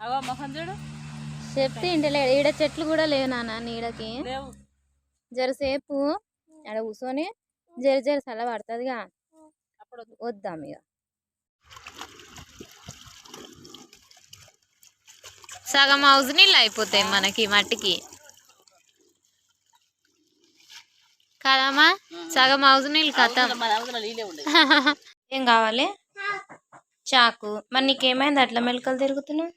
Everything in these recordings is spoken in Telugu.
అవా మొహం చూడు. చెప్తే ఇంటలే ఈడ చెట్లు కూడా లేవు నాన్న నీడకి. జరసేపు ఆడ కూర్చొని జర జర చల్ల పడుతుందిగా. వద్దు. ఇక సగం హౌస్ నీళ్ళు అయిపోతాయి మనకి మట్టికి. కదమ్మా సగం హౌస్ నీళ్ళు కథం. ఏం కావాలి? చాకు. మరి నీకేమైంది? అట్లా మెలకలు తిరుగుతున్నావు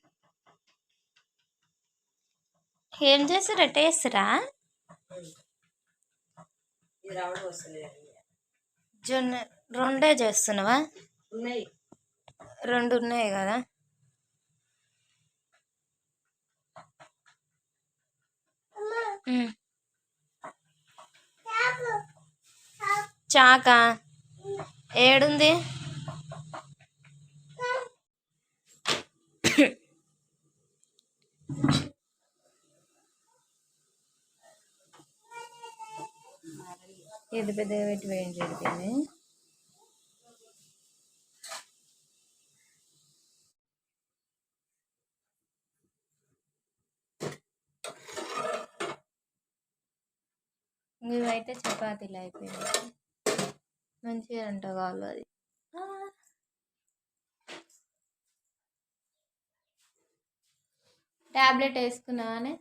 ఏం చేస్తారా టేస్ట్రా? జొన్న రెండే చేస్తున్నావా? ఉన్నాయి. రెండు ఉన్నాయి కదా. చాకా? ఏడుంది? పెద్దగా పెట్టి వేయండి చెడిపోయింది ఇవైతే చపాతీలు అయిపోయినాయి. మంచిగా అంట కావాలి అది. ట్యాబ్లెట్ వేసుకున్నావానే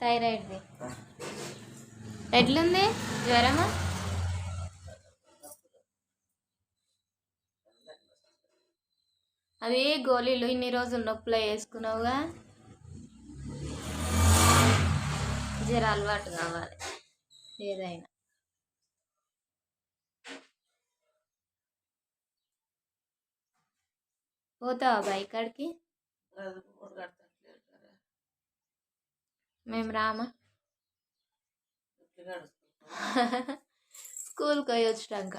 థైరాయిడ్ది ఎట్లుంది? జ్వరమా? అవి గోళీలు ఇన్ని రోజులు నొప్పులో వేసుకున్నావుగా. జర అలవాటు కావాలి. ఏదైనా. పోతావా బైక్ కాడికి మేము రామా? స్కూల్కి పోయి వచ్చినాక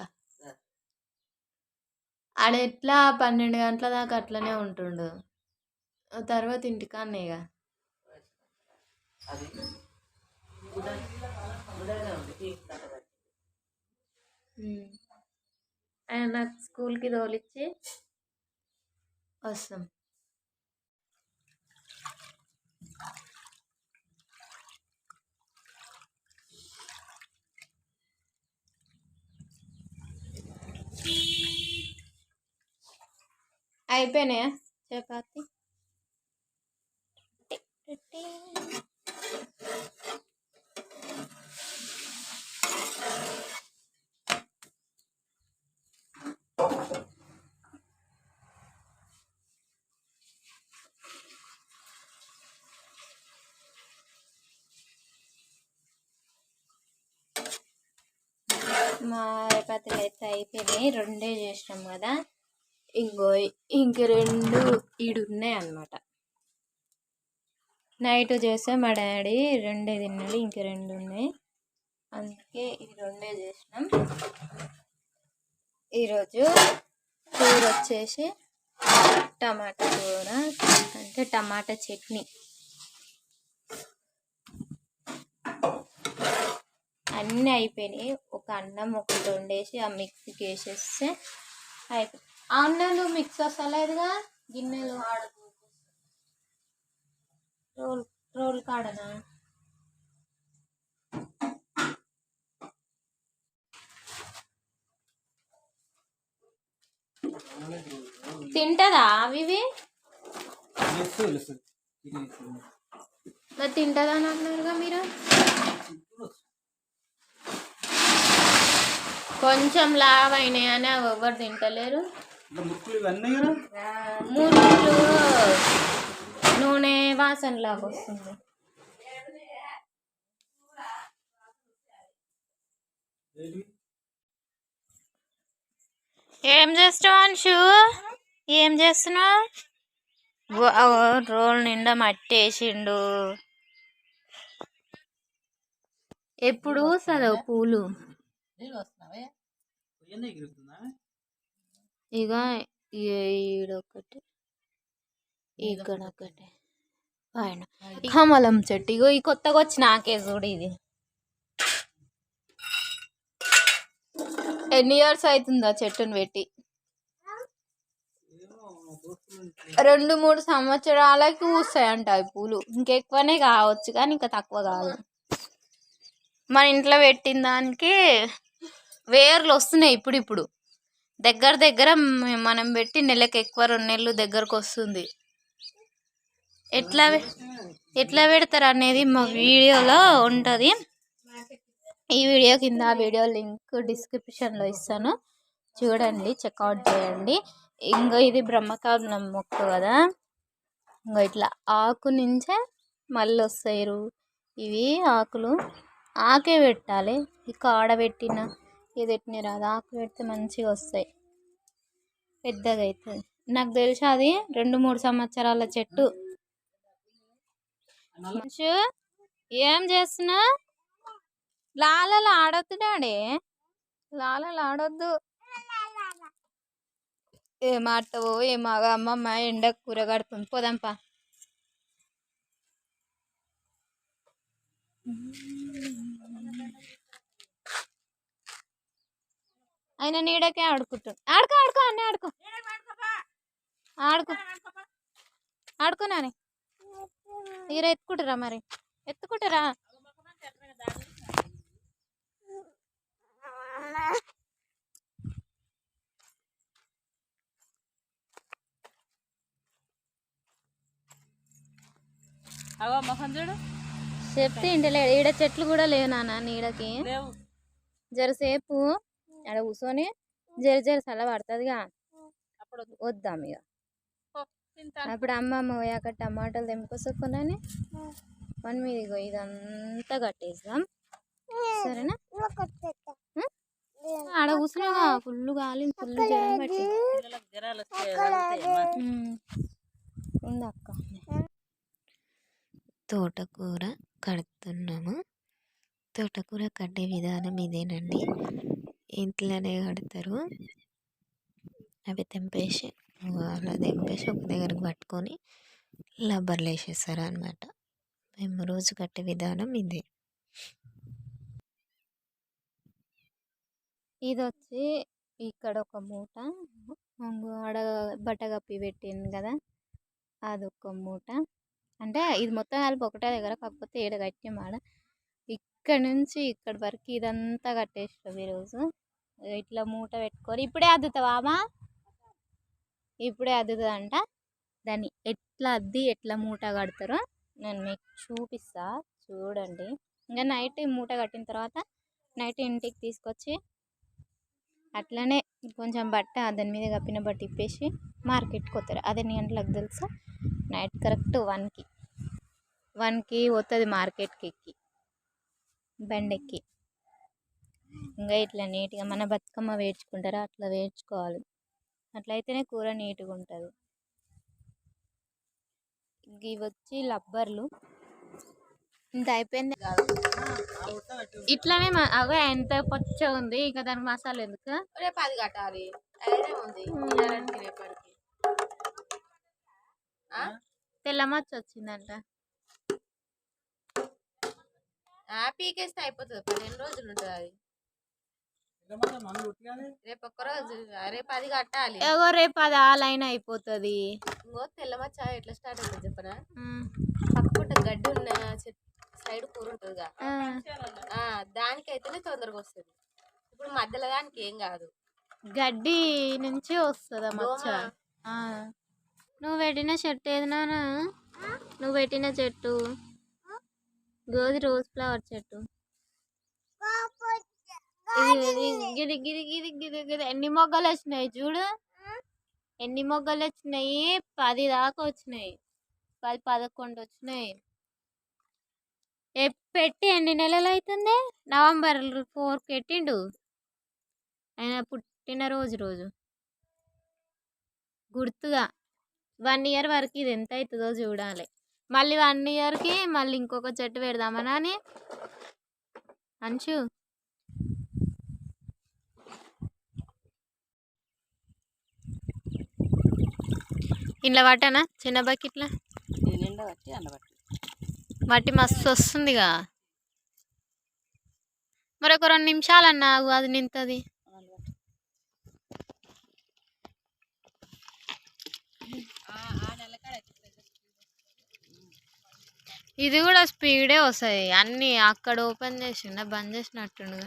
ఆడ ఎట్లా పన్నెండు గంటల దాకా అట్లనే ఉంటుండు. తర్వాత ఇంటికాన్నే ఇక. ఆయన నాకు స్కూల్కి తోలిచ్చి వస్తాం. అయిపోయినాయా? చపాతి? మా చపాతీలు అయితే అయిపోయినాయి. రెండే చేసినాం కదా. ఇంకో ఇంక రెండు ఈడున్నాయి అన్నమాట. నైట్ చేస్తే మా డాడీ రెండే తిన్నాడు ఇంక రెండు ఉన్నాయి. అందుకే ఈ రెండే చేసినాం. ఈరోజు కూర వచ్చేసి టమాటా కూర అంటే టమాటా చట్నీ. అన్నీ అయిపోయినాయి. ఒక అన్నం ఒకటి వండేసి ఆ మిక్సీకి వేసేస్తే అయిపోయి అన్నాలు మిక్స్ వస్తలేదుగా గిన్నెలు రోల్ రోల్ కాడనా? తింటదా అవి ఇవి? మరి తింటదా అని అంటున్నారుగా మీరు? కొంచెం లావ్ అని అవి ఎవరు తింటలేరు. ముక్కులు ఇవన్నీ నూనె వాసన లాగా వస్తుంది. ఏం చేస్తావు అంశు? ఏం చేస్తున్నావు? రోల్ నిండా మట్టి వేసిండు ఎప్పుడు చదవు పూలు నీళ్ళు వస్తున్నావే ఇవన్నీ ఎగురుతుందా ఇక ఈడొకటి ఇక్కడ ఒకటి పైన. కమలం చెట్టు. ఇగో ఈ కొత్తగా వచ్చి నాకే చూడు ఇది. ఎన్ని ఇయర్స్ అవుతుందా చెట్టుని పెట్టి? రెండు మూడు సంవత్సరాలకి పూస్తాయంట అవి పూలు. ఇంకెక్కువనే కావచ్చు కానీ ఇంకా తక్కువ కాదు. మన ఇంట్లో పెట్టిన దానికి వేర్లు వస్తున్నాయి ఇప్పుడు ఇప్పుడు దగ్గర దగ్గర మనం పెట్టి నెలకు ఎక్కువ రెండు నెలలు దగ్గరకు వస్తుంది. ఎట్లా ఎట్లా పెడతారు అనేది మా వీడియోలో ఉంటుంది. ఈ వీడియో కింద ఆ వీడియో లింక్ డిస్క్రిప్షన్లో ఇస్తాను. చూడండి చెక్అవుట్ చేయండి. ఇంకో ఇది బ్రహ్మకమలం మొక్క కదా. ఇంకో ఇట్లా ఆకు నుంచే మళ్ళీ వస్తాయి ఇవి ఆకులు. ఆకే పెట్టాలి. ఇక ఆడబెట్టిన ఇది పెట్టిన రాదు. ఆకు పెడితే మంచిగా వస్తాయి. పెద్దగా అవుతుంది. నాకు తెలిసి అది రెండు మూడు సంవత్సరాల చెట్టు. ఏం చేస్తున్నా లాలలు ఆడొద్దు డాడీ. లాలలు ఆడొద్దు. ఏం ఆడతావో ఏం అమ్మమ్మ ఎండ కూర కడుతుంది పోదాంపా ఆయన నీడకే ఆడుకుంటుంది ఆడుకో ఆడుకో అన్నీ ఆడుకో. ఆడుకో. ఆడుకో నాని. ఈర ఎత్తుకుంటారా మరి? ఎత్తుకుంటారా అవో మొహం చూడు. చెప్తే ఇంటలేడు. ఈడ చెట్లు కూడా లేవు నాన్న నీడకి. జరసేపు ఆడ కూర్చొని జర జర చల్ల పడుతుందిగా. అప్పుడు వద్దు. ఇక అప్పుడు అమ్మమ్మ పోయాక టమాటాలు తెంపుకొసుకున్నాని మన మీద ఇగో ఇదంతా కట్టేద్దాం సరేనా? ఆడ కూర్చున్నాగా ఫుల్ గాలి ఫుల్ జ్వరం పట్టి. ఉంది అక్క? తోటకూర కడుతున్నాము. తోటకూర కట్టే విధానం ఇదేనండి. ఇంట్లోనే కడతారు. అవి తెంపేసి అలా తెంపేసి ఒక దగ్గరకు పట్టుకొని లబ్బర్లు వేసేస్తారు అనమాట మేము రోజు కట్టే విధానం ఇది. ఇది వచ్చి ఇక్కడ ఒక మూట. ఇంకో ఆడ బట్ట కప్పి పెట్టింది కదా అదొక మూట. అంటే ఇది మొత్తం కలిపి ఒకటే దగ్గర కాకపోతే ఏడ కట్టాం ఆడ. ఇక్కడ నుంచి ఇక్కడ వరకు ఇదంతా కట్టేసాం ఈరోజు ఇట్లా మూట పెట్టుకొని ఇప్పుడే అద్దుతావా ఇప్పుడే అద్దుతుందంట. దాన్ని ఎట్లా అద్ది ఎట్లా మూట కడతారో నేను మీకు చూపిస్తా. చూడండి. ఇంకా నైట్ మూట కట్టిన తర్వాత నైట్ ఇంటికి తీసుకొచ్చి అట్లనే కొంచెం బట్ట దాని మీద కప్పిన బట్ట ఇప్పేసి మార్కెట్కి వస్తారు అదే గంటలకు తెలుసా? నైట్ కరెక్ట్ వన్కి. వన్కి పోతుంది మార్కెట్కి ఎక్కి. బండెక్కి ఇంకా ఇట్లా నీట్గా మన బతుకమ్మ వేర్చుకుంటారా? అట్లా వేర్చుకోవాలి. అట్లయితేనే కూర నీట్గా ఉంటుంది ఇవి వచ్చి లబ్బర్లు. ఇంత అయిపోయింది. పెట్టు. ఇట్లానే అవే ఎంత పచ్చ ఉంది. ఇంకా దానికి మసాలా ఎందుకు? రేపు అది కట్టాలి? తెల్ల మచ్చ వచ్చిందంట. పీకేస్తే అయిపోతుంది. పదిహేను రోజులు ఉంటుంది అది. రేపు రేపు అది కట్టాలి. ఏగో రేపు అది ఆ లైన్ అయిపోతుంది. ఇంకో తెల్ల మచ్చ ఎట్లా స్టార్ట్ అవుతుంది చెప్పనా? పక్కపుట్ట గడ్డి ఉన్న సైడ్ కూర ఉంటుందిగా. ఆ, దానికైతేనే తొందరగా వస్తుంది. ఇప్పుడు మధ్యలో దానికి ఏం కాదు. గడ్డి నుంచి వస్తుంది మచ్చ. నువ్వు పెట్టిన చెట్టు ఏది నాన్న నువ్వు పెట్టిన చెట్టు? గోధి రోజ్ ఫ్లవర్ చెట్టు. గిది గిది గిది గిది గిది ఎన్ని మొగ్గలు వచ్చినాయి చూడు? ఎన్ని మొగ్గలు వచ్చినాయి? పది దాకా వచ్చినాయి. పది పదకొండు వచ్చినాయి. పెట్టి ఎన్ని నెలలు అవుతుంది నవంబర్ ఫోర్కి పెట్టిండు. ఆయన పుట్టినరోజు రోజు గుర్తుగా. వన్ ఇయర్ వరకు ఇది ఎంత అవుతుందో చూడాలి. మళ్ళీ వన్ ఇయర్కి మళ్ళీ ఇంకొక చెట్టు పెడదామనా అని అంచు. ఇంట్లో పట్టానా చిన్న బకెట్లా? మట్టి మస్తు వస్తుందిగా. మరి ఒక రెండు నిమిషాలన్నా అది నింతది. ఇది కూడా స్పీడే వస్తుంది. అన్నీ అక్కడ ఓపెన్ చేసిండ బంద్ చేసినట్టుగా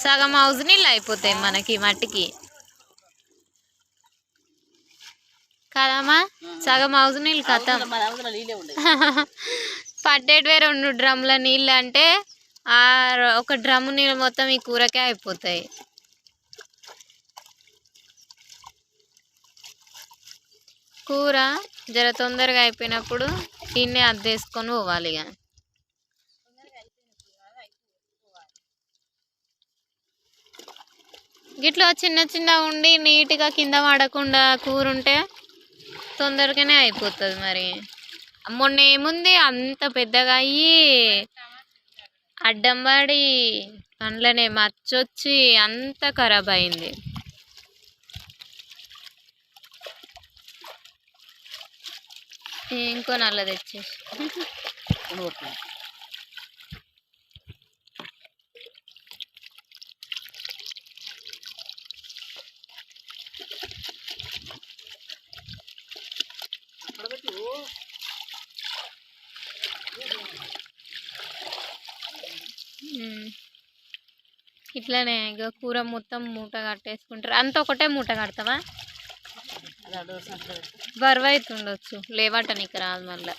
సగం హౌస్ నీళ్ళు అయిపోతాయి మనకి మట్టికి. కదమ్మా? సగం హౌస్ నీళ్ళు కథం. ఉండే పట్టేటివే రెండు డ్రమ్ల నీళ్ళు అంటే ఆ ఒక డ్రమ్ము నీళ్ళు మొత్తం ఈ కూరకే అయిపోతాయి. కూర జర తొందరగా అయిపోయినప్పుడు దీన్నే అద్దేసుకొని పోవాలి ఇక. గిట్లా చిన్న చిన్న ఉండి నీట్గా కింద పడకుండా కూర ఉంటే తొందరగానే అయిపోతుంది మరి. మొన్న ఏముంది? అంత పెద్దగా అయ్యి అడ్డం పడి పండ్లనే మచ్చొచ్చి అంత ఖరాబ్ అయింది. ఇంకో నల్ల తెచ్చేసి. ఇట్లానే ఇక కూర మొత్తం మూట కట్టేసుకుంటారు. అంత ఒకటే మూట కడతావా. బరువు అవుతుండొచ్చు లేవటనికి రాదు మళ్ళీ.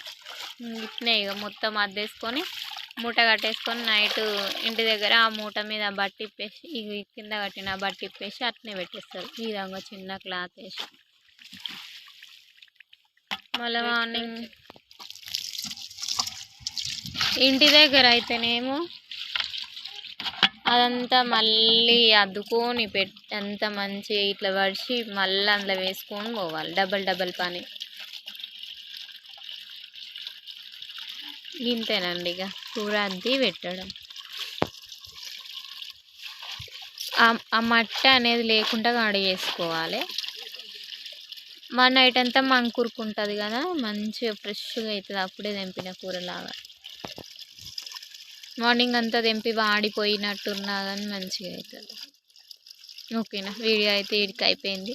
ఇట్నే ఇక మొత్తం అద్దేసుకొని మూట కట్టేసుకొని నైట్ ఇంటి దగ్గర ఆ మూట మీద బట్టి ఇప్పేసి ఇవి కింద కట్టిన బట్టి ఇప్పేసి అట్నే పెట్టేస్తారు. ఈ విధంగా చిన్న క్లాత్ వేసి. మళ్ళీ మార్నింగ్ ఇంటి దగ్గర అయితేనేమో అదంతా మళ్ళీ అద్దుకొని పెట్ అంత మంచి ఇట్లా పడిచి మళ్ళీ అందులో వేసుకొని పోవాలి. డబల్ డబల్ పని. ఇంతేనండి ఇక. కూర అద్ది పెట్టడం. ఆ- మట్ట అనేది లేకుండా కడిగేసుకోవాలి మా నైట్ అంతా మంకూరుకుంటుంది కదా మంచిగా ఫ్రెష్గా అవుతుంది. అప్పుడే తెంపిన కూరలాగా. మార్నింగ్ అంతా తెంపి వాడిపోయినట్టున్నా కానీ మంచిగా అవుతుంది ఓకేనా? వీడియో అయితే వీడికి అయిపోయింది.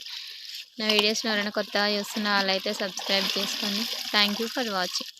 నా వీడియోస్ ఎవరైనా కొత్తగా చూస్తున్న వాళ్ళైతే సబ్స్క్రైబ్ చేసుకోండి. Thank you for watching.